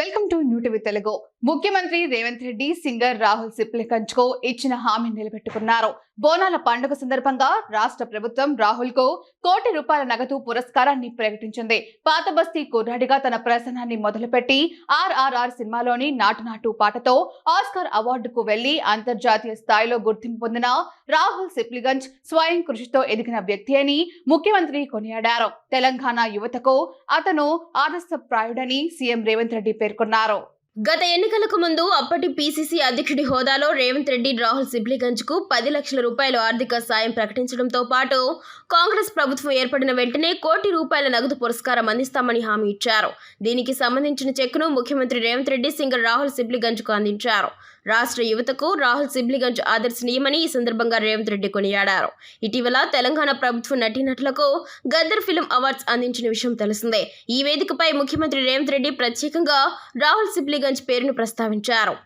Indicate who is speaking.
Speaker 1: Welcome welcome to Telugu. ముఖ్యమంత్రి Revanth Reddy singer Rahul సిప్లిగంజ్కు ఇచ్చిన హామీ నిలబెట్టుకున్నారు. బోనాల పండుగ సందర్భంగా రాష్ట్ర ప్రభుత్వం రాహుల్కు కోటి రూపాయల నగదు పురస్కారాన్ని ప్రకటించింది. పాత బస్తీ కుర్రాడిగా తన ప్రసనాన్ని మొదలుపెట్టి ఆర్ఆర్ఆర్ సినిమాలోని నాటు నాటు పాటతో ఆస్కార్ అవార్డుకు వెళ్ళి అంతర్జాతీయ స్థాయిలో గుర్తింపు పొందిన రాహుల్ సిప్లిగంజ్ స్వయం కృషితో ఎదిగిన వ్యక్తి అని ముఖ్యమంత్రి కొనియాడారు. తెలంగాణ యువతకు అతను ఆదర్శప్రాయుడని సీఎం రేవంత్ రెడ్డి పేర్కొన్నారు.
Speaker 2: గత ఎన్నికలకు ముందు అప్పటి పీసీసీ అధ్యక్షుడి హోదాలో రేవంత్ రెడ్డి రాహుల్ సిబ్లిగంజ్కు పది లక్షల రూపాయల ఆర్థిక సాయం ప్రకటించడంతో పాటు కాంగ్రెస్ ప్రభుత్వం ఏర్పడిన వెంటనే కోటి రూపాయల నగదు పురస్కారం అందిస్తామని హామీ ఇచ్చారు. దీనికి సంబంధించిన చెక్కును ముఖ్యమంత్రి రేవంత్ రెడ్డి సింగర్ రాహుల్ సిబ్లిగంజ్కు అందించారు. రాష్ట్ర యువతకు రాహుల్ సిబ్లిగంజ్ ఆదర్శనీయమని ఈ సందర్భంగా రేవంత్ రెడ్డి కొనియాడారు. ఇటీవల తెలంగాణ ప్రభుత్వ నటీనటులకు గద్దర్ ఫిలిం అవార్డ్స్ అందించిన విషయం తెలిసిందే. ఈ వేదికపై ముఖ్యమంత్రి రేవంత్ రెడ్డి ప్రత్యేకంగా రాహుల్ సిబ్లిగంజ్ పేరును ప్రస్తావించారు.